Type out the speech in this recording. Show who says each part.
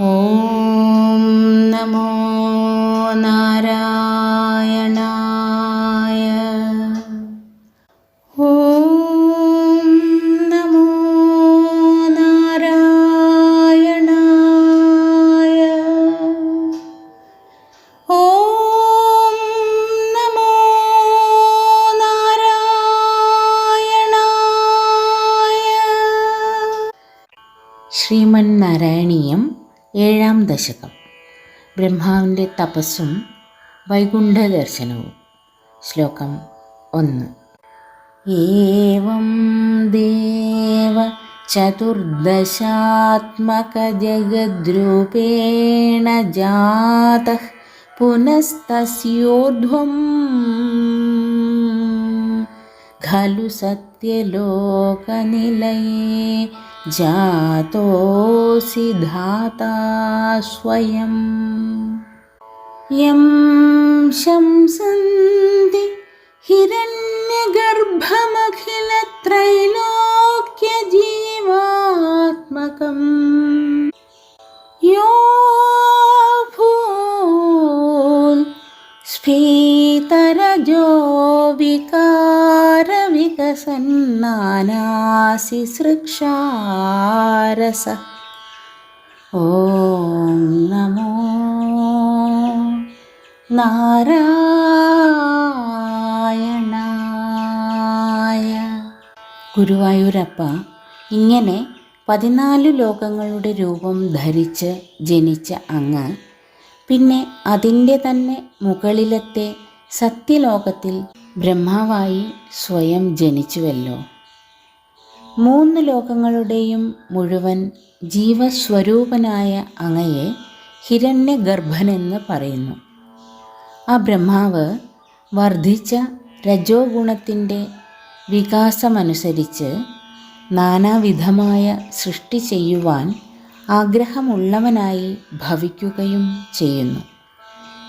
Speaker 1: ഓം നമോ നാരായണായ. ഓം നമോ നാരായണായ. ഓം നമോ നാരായണായ. ശ്രീമൻ ശ്രീമന്നാരായണീയം ഏഴാം ദശകം. ബ്രഹ്മാവിന്റെ തപസ്സും വൈകുണ്ഠ ദർശനവും ശ്ലോകം ഒന്ന്. ഏവം ദേവ ചതുർദശാത്മകജഗദ്രൂപേണ ജാത പുനസ്തസ്യോർധ്വം ഖലു സത്യലോകനിലയേ जातोऽसि धाता स्वयम् यं शंसन्ति हिरण्यगर्भमखिलत्रैलोक्यजीवात्मकम्। यो भून् स्फीतरजो विकारविकसन्नानासि सृक्षारस ॐ नमो നാരായണായ ഗുരുവായൂരപ്പ ഇങ്ങനെ പതിനാല് ലോകങ്ങളുടെ രൂപം ധരിച്ച് ജനിച്ച അങ്ങ് പിന്നെ അതിൻ്റെ തന്നെ മുകളിലത്തെ സത്യലോകത്തിൽ ബ്രഹ്മാവായി സ്വയം ജനിച്ചുവല്ലോ. മൂന്ന് ലോകങ്ങളുടെയും മുഴുവൻ ജീവസ്വരൂപനായ അങ്ങയെ ഹിരണ്യഗർഭനെന്ന് പറയുന്നു. ആ ബ്രഹ്മാവ് വർദ്ധിച്ച രജോ ഗുണത്തിന്റെ വികാസമനുസരിച്ച് നാനാവിധമായ സൃഷ്ടി ചെയ്യുവാൻ ആഗ്രഹമുള്ളവനായി ഭവിക്കുകയും ചെയ്യുന്നു.